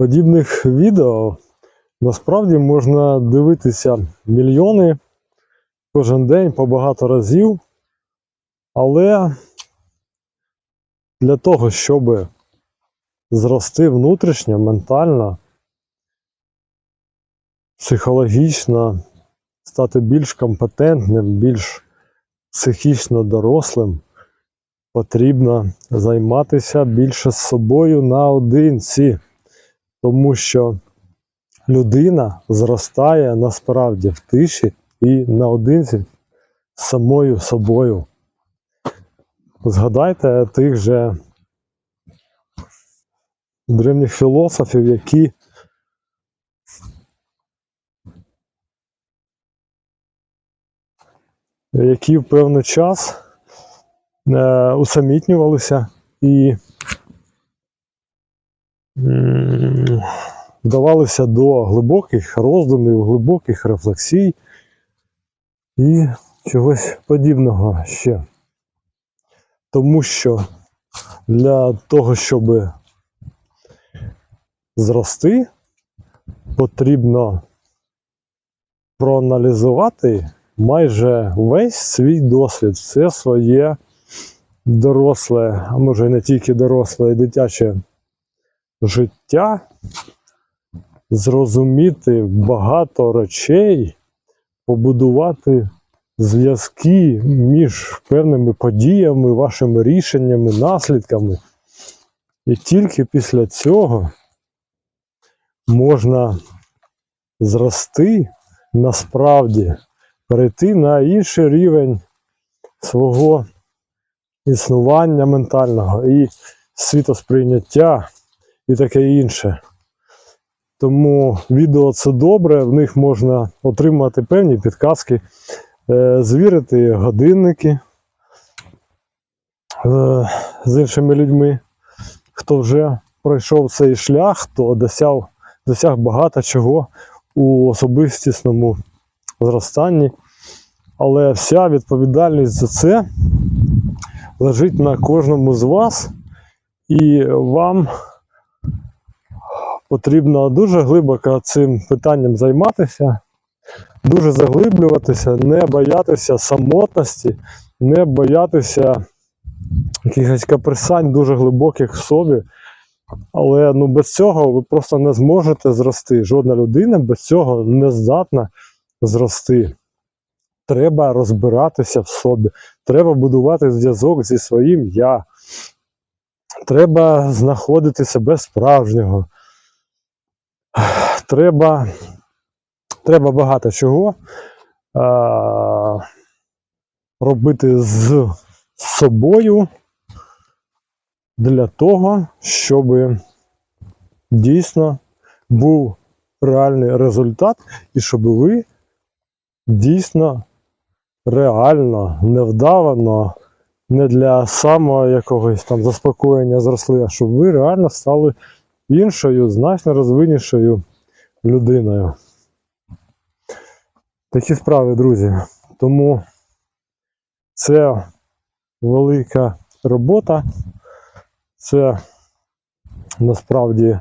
Подібних відео насправді можна дивитися мільйони кожен день по багато разів, але для того, щоб зрости внутрішньо, ментально, психологічно, стати більш компетентним, більш психічно дорослим, потрібно займатися більше собою наодинці, тому що людина зростає насправді в тиші і наодинці з самою собою. Згадайте тих же древніх філософів, які які в певний час е, усамітнювалися і вдавалися до глибоких роздумів, глибоких рефлексій і чогось подібного ще. Тому що для того, щоб зрости, потрібно проаналізувати майже весь свій досвід, все своє доросле, а може і не тільки доросле, і дитяче життя, зрозуміти багато речей, побудувати зв'язки між певними подіями, вашими рішеннями, наслідками. І тільки після цього можна зрости насправді, перейти на інший рівень свого існування ментального і світосприйняття і таке інше. Тому відео це добре, в них можна отримати певні підказки, е, звірити годинники е, з іншими людьми, хто вже пройшов цей шлях, хто досяг, досяг багато чого у особистісному зростанні. Але вся відповідальність за це лежить на кожному з вас, і вам потрібно дуже глибоко цим питанням займатися, дуже заглиблюватися, не боятися самотності, не боятися якихось каприсань дуже глибоких в собі. Але ну, без цього ви просто не зможете зрости. Жодна людина без цього не здатна зрости. Треба розбиратися в собі, треба будувати зв'язок зі своїм я. Треба знаходити себе справжнього. Треба, треба багато чого а, робити з собою для того, щоб дійсно був реальний результат, і щоб ви дійсно реально, невдавано, не для самого якогось там заспокоєння зросли, а щоб ви реально стали іншою, значно розвиннішою людиною. Такі справи, друзі. Тому це велика робота. Це насправді е,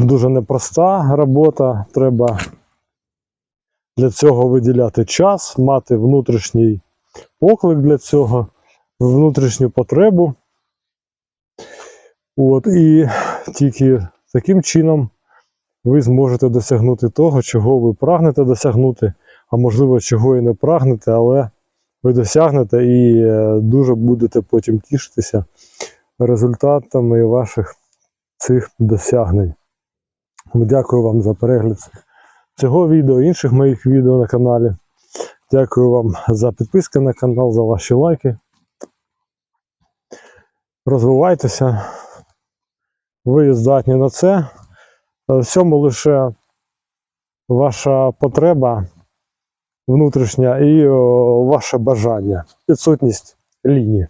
дуже непроста робота. Треба для цього виділяти час, мати внутрішній поклик для цього, внутрішню потребу. От, І тільки таким чином ви зможете досягнути того, чого ви прагнете досягнути, а можливо, чого і не прагнете, але ви досягнете і е, дуже будете потім тішитися результатами ваших цих досягнень. Дякую вам за перегляд цього відео, інших моїх відео на каналі. Дякую вам за підписку на канал, за ваші лайки. Розвивайтеся, ви здатні на це. В цьому лише ваша потреба внутрішня і ваше бажання, відсутність лінії.